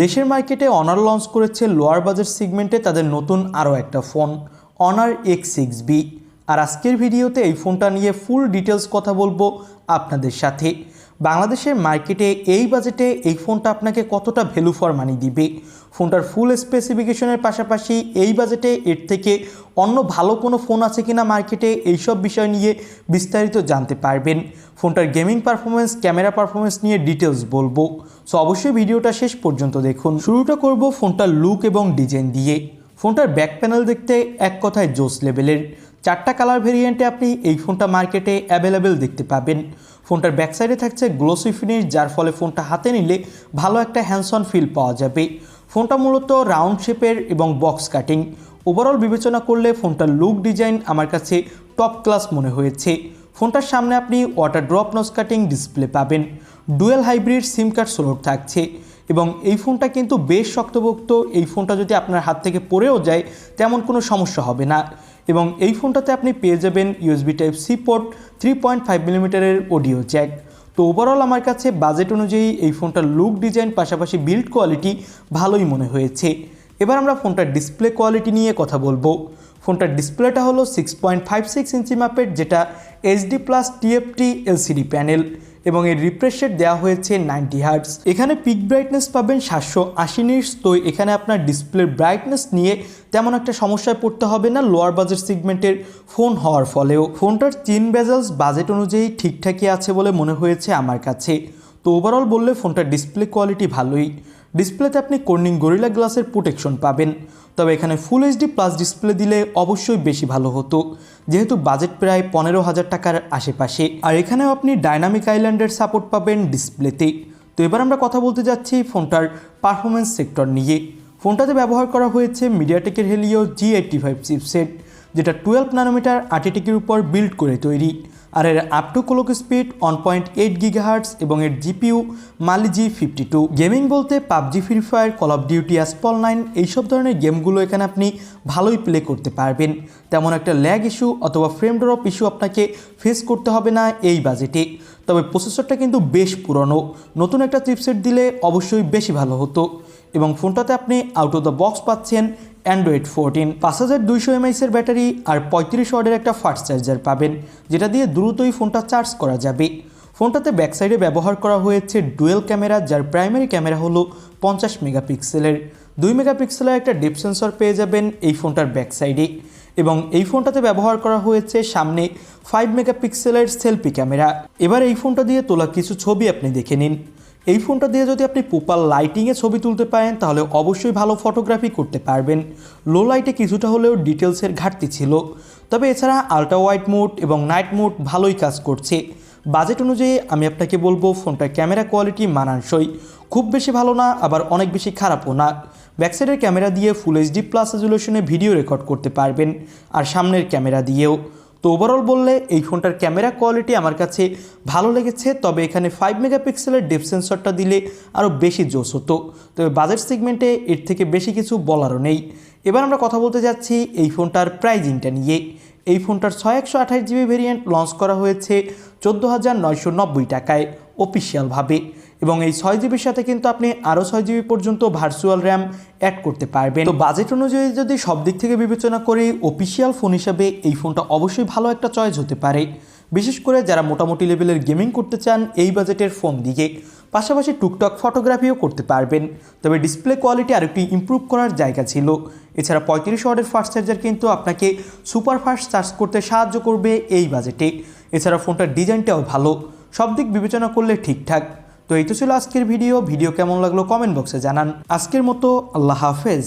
দেশের মার্কেটে honour launch করেছে লোয়ার বাজার সিগমেন্টে তাদের নতুন আরও একটা phone Honor X six B আর আজকের ভিডিওতে এই ফোনটা নিয়ে ফুল ডিটেলস কথা বলব আপনাদের সাথে। বাংলাদেশের মার্কেটে এই বাজেটে এই ফোনটা আপনাকে কতটা ভ্যালু ফর মানি দিবে? ফোনটার ফুল স্পেসিফিকেশনের পাশাপাশি এই বাজেটে এর থেকে অন্য ভালো কোনো ফোন আছে কিনা মার্কেটে এইসব বিষয় নিয়ে বিস্তারিত জানতে পারবেন। ফোনটার গেমিং পারফরমেন্স ক্যামেরা পারফরমেন্স নিয়ে ডিটেলস বলব। সো অবশ্যই ভিডিওটা শেষ পর্যন্ত দেখুন। শুরুটা করব ফোনটার লুক এবং ডিজাইন দিয়ে। ফোনটার ব্যাক প্যানেল দেখতে এক কথায় জোস লেভেলের চারটা কালার ভেরিয়েন্টে আপনি এই ফোনটা মার্কেটে অ্যাভেলেবেল দেখতে পাবেন। ফোনটার ব্যাক সাইডে থাকছে গ্লোসি ফিনিশ যার ফলে ফোনটা হাতে নিলে ভালো একটা হ্যান্ডসন ফিল পাওয়া যাবে। ফোনটা মূলত রাউন্ড শেপের এবং বক্স কাটিং ওভারঅল বিবেচনা করলে ফোনটার লুক ডিজাইন আমার কাছে টপ ক্লাস মনে হয়েছে। ফোনটার সামনে আপনি water drop notch cutting display পাবেন। ডুয়েল হাইব্রিড সিম কার্ড সোলোর থাকছে এবং এই ফোনটা কিন্তু বেশ শক্তপোক্ত। এই ফোনটা যদি আপনার হাত থেকে পড়েও যায়, তেমন কোনো সমস্যা হবে না। এবং এই ফোনটাতে আপনি পেয়ে যাবেন USB type C port three point five মিলিমিটারের অডিও জ্যাক তো ওভারঅল আমার কাছে বাজেট অনুযায়ী এই ফোনটার লুক ডিজাইন পাশাপাশি বিল্ড কোয়ালিটি ভালোই মনে হয়েছে। এবার আমরা ফোনটার ডিসপ্লে কোয়ালিটি নিয়ে কথা বলব। ফোনটার ডিসপ্লেটা হলো সিক্স পয়েন্ট ফাইভ সিক্স ইঞ্চি মাপের, যেটা HD plus TFT LCD panel এবং এর রিফ্রেশ রেট দেওয়া হয়েছে নাইনটি হার্টস এখানে পিক ব্রাইটনেস পাবেন সাতশো আশি নিটস তো এখানে আপনার ডিসপ্লের ব্রাইটনেস নিয়ে তেমন একটা সমস্যায় পড়তে হবে না লোয়ার বাজেট সিগমেন্টের ফোন হওয়ার ফলেও। ফোনটার চিন বেজালস বাজেট অনুযায়ী ঠিকঠাকই আছে বলে মনে হয়েছে আমার কাছে। তো ওভারঅল বললে ফোনটার ডিসপ্লে কোয়ালিটি ভালোই। ডিসপ্লেতে আপনি কর্নিং গরিলা গ্লাসের প্রোটেকশন পাবেন। তবে এখানে ফুল এইচডি প্লাস ডিসপ্লে দিলে অবশ্যই বেশি ভালো হতো। যেহেতু বাজেট প্রায় পনেরো হাজার টাকার আশেপাশে। আর এখানেও আপনি ডাইনামিক আইল্যান্ডের সাপোর্ট পাবেন ডিসপ্লেতে তো এবার আমরা কথা বলতে যাচ্ছি ফোনটার পারফরমেন্স সেক্টর নিয়ে। ফোনটাতে ব্যবহার করা হয়েছে মিডিয়াটেকের Helio G eighty five chipset যেটা টুয়েলভ নানোমিটার আর্টিটেকের উপর বিল্ড করে তৈরি। আর এর up to clock speed one point eight gigahertz এবং এর GPU Mali G fifty two gaming বলতে PUBG Free Fire Call of Duty Asphalt nine এইসব ধরনের গেমগুলো এখানে আপনি ভালোই প্লে করতে পারবেন। তেমন একটা ল্যাগ ইস্যু অথবা ফ্রেম ড্রপ ইস্যু আপনাকে ফেস করতে হবে না এই বাজেটে তবে প্রসেসরটা কিন্তু বেশ পুরনো। নতুন একটা চিপসেট দিলে অবশ্যই বেশি ভালো হতো। এবং ফোনটাতে আপনি আউট অফ দ্য বক্স পাচ্ছেন অ্যান্ড্রয়েড ফোরটিন পাঁচ হাজার দুইশো এমআইসের ব্যাটারি আর পঁয়ত্রিশ ওয়ার্ডের একটা ফাস্ট চার্জার পাবেন, যেটা দিয়ে দ্রুতই ফোনটা চার্জ করা যাবে। ফোনটাতে ব্যাক সাইডে ব্যবহার করা হয়েছে ডুয়েল ক্যামেরা যার প্রাইমারি ক্যামেরা হলো পঞ্চাশ মেগাপিক্সেলের দুই মেগাপিক্সেলের একটা ডিপ সেন্সর পেয়ে যাবেন এই ফোনটার ব্যাক সাইডে এবং এই ফোনটাতে ব্যবহার করা হয়েছে সামনে ফাইভ মেগাপিক্সেলের সেলফি ক্যামেরা এবার এই ফোনটা দিয়ে তোলা কিছু ছবি আপনি দেখে নিন। এই ফোনটা দিয়ে যদি আপনি প্রপার লাইটিংয়ে ছবি তুলতে পারেন, তাহলে অবশ্যই ভালো ফটোগ্রাফি করতে পারবেন। লো লাইটে কিছুটা হলেও ডিটেলসের ঘাটতি ছিল। তবে এছাড়া আলট্রা ওয়াইড মোড এবং নাইট মোড ভালোই কাজ করছে। বাজেট অনুযায়ী আমি আপনাকে বলব, ফোনটার ক্যামেরা কোয়ালিটি মানানসই। খুব বেশি ভালো না, আবার অনেক বেশি খারাপও না। ব্যাকসাইডের ক্যামেরা দিয়ে ফুল এইচডি প্লাস রেজুলেশনে ভিডিও রেকর্ড করতে পারবেন, আর সামনের ক্যামেরা দিয়েও। তো ওভারঅল বললে এই ফোনটার ক্যামেরা কোয়ালিটি আমার কাছে ভালো লেগেছে, তবে এখানে ফাইভ মেগাপিক্সেলের ডেপ সেন্সরটা দিলে আরও বেশি জোস হতো। তবে বাজেট সেগমেন্টে এর থেকে বেশি কিছু বলারও নেই। এবার আমরা কথা বলতে যাচ্ছি এই ফোনটার প্রাইজিংটা নিয়ে। এই ফোনটার ছয় একশো আঠাশ জিবি ভেরিয়েন্ট লঞ্চ করা হয়েছে চোদ্দ হাজার নয়শো নব্বই টাকায় অফিসিয়ালভাবে এবং এই ছয় জিবির সাথে কিন্তু আপনি আরও ছয় জিবি পর্যন্ত ভার্চুয়াল র্যাম অ্যাড করতে পারবেন। তো বাজেট অনুযায়ী যদি সব দিক থেকে বিবেচনা করি অফিসিয়াল ফোন হিসাবে এই ফোনটা অবশ্যই ভালো একটা চয়েস হতে পারে। বিশেষ করে যারা মোটামুটি লেভেলের গেমিং করতে চান, এই বাজেটের ফোন দিয়ে পাশাপাশি টুকটাক ফটোগ্রাফিও করতে পারবেন। তবে ডিসপ্লে কোয়ালিটি আরেকটু ইম্প্রুভ করার জায়গা ছিল। এছাড়া পঁয়ত্রিশ ওয়ার্ডের ফাস্ট চার্জার কিন্তু আপনাকে সুপার ফাস্ট চার্জ করতে সাহায্য করবে এই বাজেটে এছাড়া ফোনটার ডিজাইনটাও ভালো। সব দিক বিবেচনা করলে ঠিকঠাক। তো এই তো ছিল আজকের ভিডিও। ভিডিও কেমন লাগল কমেন্ট বক্সে জানান। আজকের মতো আল্লাহ হাফেজ।